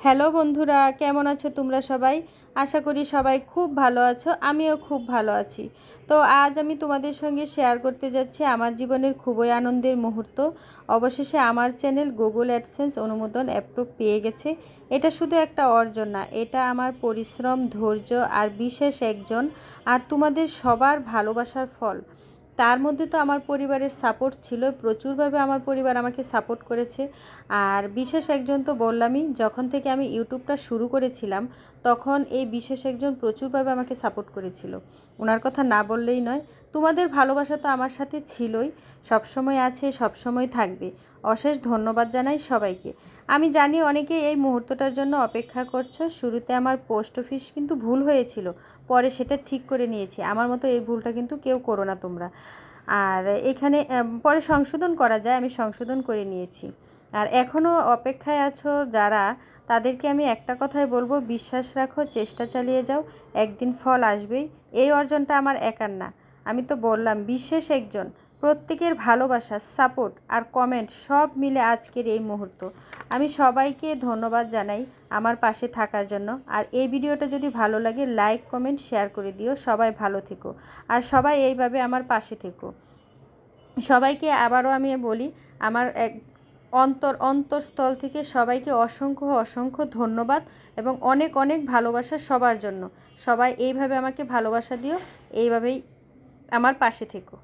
Hello বন্ধুরা, কেমন আছো তোমরা সবাই? আশা করি সবাই খুব ভালো আছো, আমিও খুব ভালো আছি। তো আজ আমি তোমাদের সঙ্গে শেয়ার করতে যাচ্ছি আমার জীবনের খুবই আনন্দের মুহূর্ত। অবশেষে আমার চ্যানেল গুগল অ্যাডসেন্স অনুমোদন অ্যাপ্রুভ পেয়ে গেছে। এটা শুধু একটা অর্জন না, এটা আমার পরিশ্রম, ধৈর্য আর বিশেষ একজন আর তোমাদের সবার ভালোবাসার ফল। তার মধ্যে তো আমার পরিবারের সাপোর্ট ছিল, প্রচুরভাবে আমার পরিবার আমাকে সাপোর্ট করেছে। আর বিশেষ একজন তো বললামই, যখন থেকে আমি ইউটিউবটা শুরু করেছিলাম, তখন এই বিশেষ একজন প্রচুরভাবে আমাকে সাপোর্ট করেছিল। ওনার কথা না বললেই নয় তোমাদের ভালোবাসা তো আমার সাথে ছিলই, সবসময় আছে, সবসময় থাকবে। অশেষ ধন্যবাদ জানাই সবাইকে। আমি জানি অনেকে এই মুহূর্তটার জন্য অপেক্ষা করছ, শুরুতে আমার পোস্ট অফিস কিন্তু ভুল হয়েছিল, পরে সেটা ঠিক করে নিয়েছি। আমার মতো এই ভুলটা কিন্তু কেউ করো না তোমরা। আর এখানে পরে সংশোধন করা যায়, আমি সংশোধন করে নিয়েছি। আর এখনও অপেক্ষায় আছো যারা, তাদেরকে আমি একটা কথাই বলব, বিশ্বাস রাখো, চেষ্টা চালিয়ে যাও, একদিন ফল আসবেই। এই অর্জনটা আমার একার না। আমি তো বললাম, বিশেষ একজন। প্রত্যেকের ভালোবাসা, সাপোর্ট আর কমেন্ট সব মিলে আজকের এই মুহূর্ত। আমি সবাইকে ধন্যবাদ জানাই আমার পাশে থাকার জন্য। আর এই ভিডিওটা যদি ভালো লাগে, লাইক, কমেন্ট, শেয়ার করে দিও। সবাই ভালো থেকো। আর সবাই এইভাবে আমার পাশে থেকো। সবাইকে আবারও আমি বলি, আমার এক অন্তর অন্তরস্থল থেকে সবাইকে অসংখ্য অসংখ্য ধন্যবাদ এবং অনেক অনেক ভালোবাসা সবার জন্য। সবাই এইভাবে আমাকে ভালোবাসা দিও। এইভাবেই আমার পাশে থেকো।